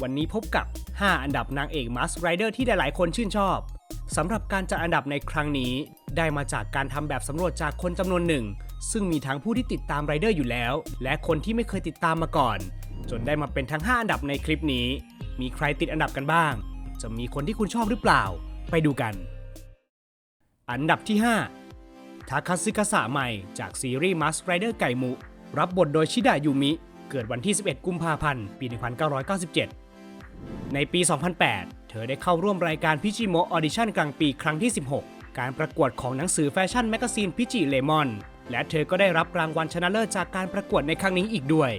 วันนี้พบกับ 5 อันดับนางเอก Mask Rider ที่หลายๆ คนชื่นชอบสำหรับการจัดอันดับในครั้งนี้ ได้มาจากการทำแบบสำรวจจากคนจำนวนหนึ่ง ซึ่งมีทั้งผู้ที่ติดตามไรเดอร์อยู่แล้ว และคนที่ไม่เคยติดตามมาก่อน จนได้มาเป็นทั้ง 5 อันดับในคลิปนี้ มีใครติดอันดับกันบ้าง จะมีคนที่คุณชอบหรือเปล่า ไปดูกัน อันดับที่ 5ทาคาซึกะสะใหม่จากซีรีส์ Mask Rider ไก่มุรับบทโดยชิดะยูมิ เกิดวันที่ 11 กุมภาพันธ์ ปี 1997 ในปี 2008 เธอได้เข้าร่วมรายการพิจิโมออดิชั่นกลางปีครั้งที่ 16 การประกวดของหนังสือแฟชั่นแมกกาซีนพิจิเลมอน และเธอก็ได้รับรางวัลชนะเลิศจากการประกวดในครั้งนี้อีกด้วย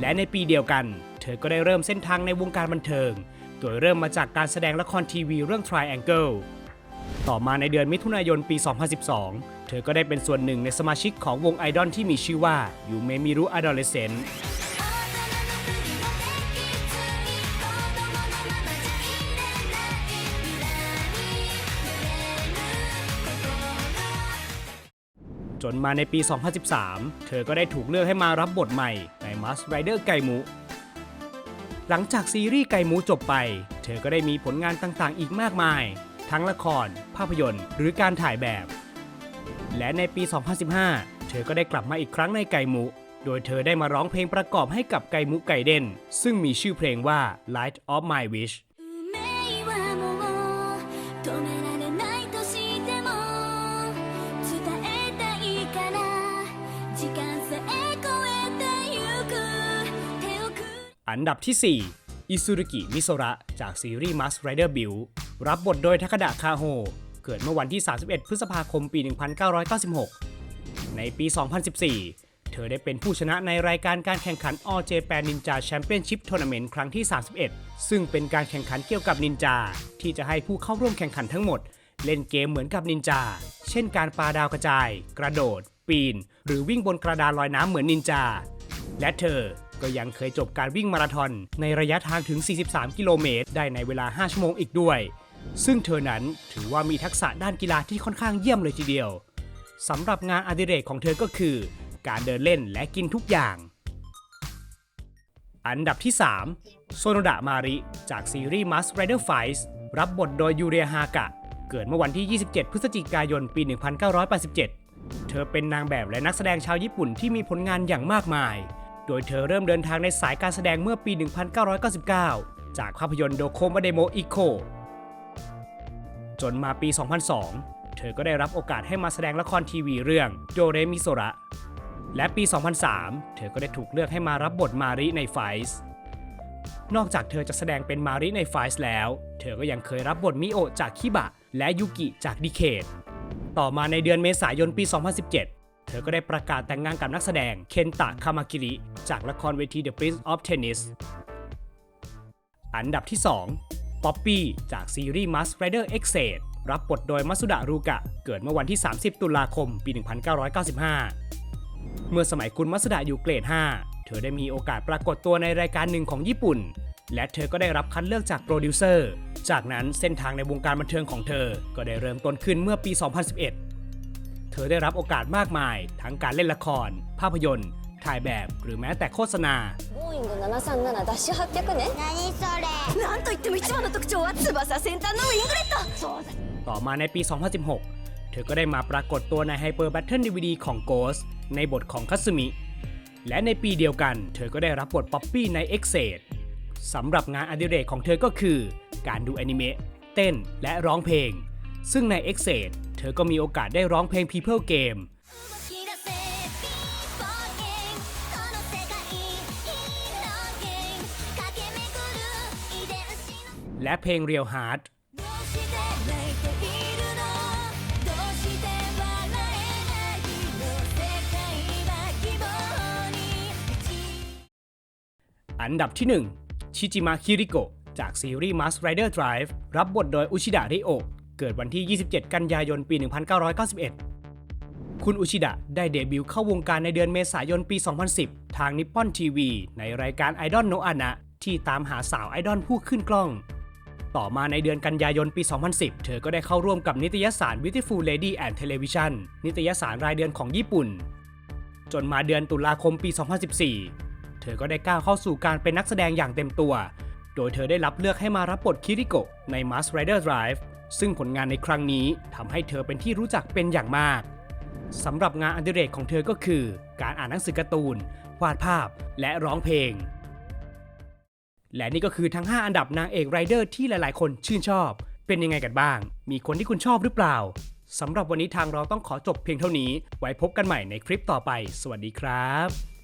และในปีเดียวกัน เธอก็ได้เริ่มเส้นทางในวงการบันเทิง โดยเริ่มมาจากการแสดงละครทีวีเรื่อง Triangle ต่อมาในเดือนมิถุนายนปี 2012 เธอก็ได้เป็นส่วนหนึ่งในสมาชิกของวงไอดอลที่มีชื่อว่ายูเมมิรุอะดอเลเซน จนมาในปี 2013 เธอก็ได้ถูกเลือกให้มารับบทใหม่ใน Mask Rider ไก่หมูหลังจากซีรีส์ไก่หมูจบไป เธอก็ได้มีผลงานต่างๆ อีกมากมาย ทั้งละคร ภาพยนตร์ หรือการถ่ายแบบ และในปี 2015 เธอก็ได้กลับมาอีกครั้งในไก่หมูโดยเธอได้มาร้องเพลงประกอบให้กับไก่หมูไก่เด่นซึ่งมีชื่อเพลงว่า Light of My Wish อันดับที่ 4 อิซุรุกิมิโซระ จากซีรีส์ Mask Rider b i l รับบทโดยทาคาดะคาโฮ เกิดเมื่อวันที่ 31 พฤษภาคมปี 1996 ในปี 2014 เธอได้เป็นผู้ชนะในรายการการแข่งขัน All Japan Ninja Championship Tournament ครั้งที่ 31 ซึ่งเป็นการแข่งขันเกี่ยวกับนินจา ที่จะให้ผู้เข้าร่วมแข่งขันทั้งหมด เล่นเกมเหมือนกับนินจา เช่นการปาดาวกระจาย กระโดด ปีน หรือวิ่งบนกระดานลอยน้ำเหมือนนินจา และเธอ ก็ยังเคยจบการวิ่งมาราธอนในระยะทางถึง 43 กิโลเมตร ได้ในเวลา 5 ชั่วโมงอีกด้วย ซึ่งเธอนั้นถือว่ามีทักษะด้านกีฬาที่ค่อนข้างเยี่ยมเลยทีเดียวสำหรับงานอดิเรกของเธอก็คือ การเดินเล่นและกินทุกอย่าง อันดับที่ 3 โซโนดะมาริ จากซีรีส์ Mask Rider Fights รับบทโดยยูเรียฮากะ เกิดเมื่อวันที่ 27 พฤศจิกายน ปี 1987 เธอเป็นนางแบบและนักแสดงชาวญี่ปุ่นที่มีผลงานอย่างมากมาย โดยเธอเริ่มเดินทางในสายการแสดงเมื่อปี 1999 จากภาพยนตร์โดโคมาเดโมอิโคจนมาปี 2002 เธอก็ได้รับโอกาสให้มาแสดงละครทีวีเรื่องโดเรมิโซระ และปี 2003 เธอก็ได้ถูกเลือกให้มารับบทมาริในไฟส์นอกจากเธอจะแสดงเป็นมาริในไฟส์แล้ว เธอก็ยังเคยรับบทมิโอจากคิบะ และยุกิจากดิเคดต่อมาในเดือนเมษายนปี 2017 เธอก็ได้ประกาศแต่งงานกับนักแสดงเคนตะคามากิริจากละครเวที The Prince of Tennis อันดับที่ 2 ป๊อปปี้จากซีรีส์ Mask Rider X รับบทโดยมัสุดะรูกะ เกิดเมื่อวันที่ 30 ตุลาคม ปี 1995 เมื่อสมัยคุณมัสดะอยู่เกรด 5 เธอได้มีโอกาสปรากฏตัวในรายการหนึ่งของญี่ปุ่น และเธอก็ได้รับคัดเลือกจากโปรดิวเซอร์ จากนั้นเส้นทางในวงการบันเทิงของเธอ ก็ได้เริ่มต้นขึ้นเมื่อปี 2011 ธอได้รับโอกาสมากมาย ทั้งการเล่นละคร ภาพยนตร์ ถ่ายแบบ หรือแม้แต่โฆษณา ボーイング737ダッシュ800ね何それなんといっても一番の特徴は翼先端のウィングレットそうだ ต่อมาในปี 2016 เธอก็ได้มาปรากฏตัวใน Hyper Battle DVD ของ Ghost ในบทของคัตสึมิ และในปีเดียวกัน เธอก็ได้รับบทป๊อปปี้ใน e x c e d สำหรับงานอดิเรกของเธอก็คือ การดูอนิเมะ เต้น และร้องเพลง ซึ่งใน e x c e d เธอก็มีโอกาสได้ร้องเพลง People Game และเพลง Real Heart อันดับที่ 1 ชิจิมะคิริโกะจากซีรีส์ Mask Rider Drive รับบทโดยอุชิดะริโอ เกิดวันที่ 27 กันยายนปี 1991 คุณอุชิดะได้เดบิวต์เข้าวงการในเดือนเมษายนปี 2010 ทางนิปปอนทีวีในรายการไอดอลโนอานะที่ตามหาสาวไอดอลผู้ขึ้นกล้อง ต่อมาในเดือนกันยายนปี 2010 เธอก็ได้เข้าร่วมกับนิตยสาร Beautiful Lady and Television นิตยสารรายเดือนของญี่ปุ่น จนมาเดือนตุลาคมปี 2014 เธอก็ได้ก้าวเข้าสู่การเป็นนักแสดงอย่างเต็มตัว โดยเธอได้รับเลือกให้มารับบทคิริโกะใน Mask Rider Drive ซึ่งผลงานในครั้งนี้ทำให้เธอเป็นที่รู้จักเป็นอย่างมากสำหรับงานอดิเรกของเธอก็คือ การอ่านหนังสือการ์ตูน วาดภาพและร้องเพลง และนี่ก็คือทั้ง 5 อันดับนางเอกไรเดอร์ที่หลายๆ คนชื่นชอบ เป็นยังไงกันบ้าง มีคนที่คุณชอบหรือเปล่าสำหรับวันนี้ทางเราต้องขอจบเพียงเท่านี้ ไว้พบกันใหม่ในคลิปต่อไป สวัสดีครับ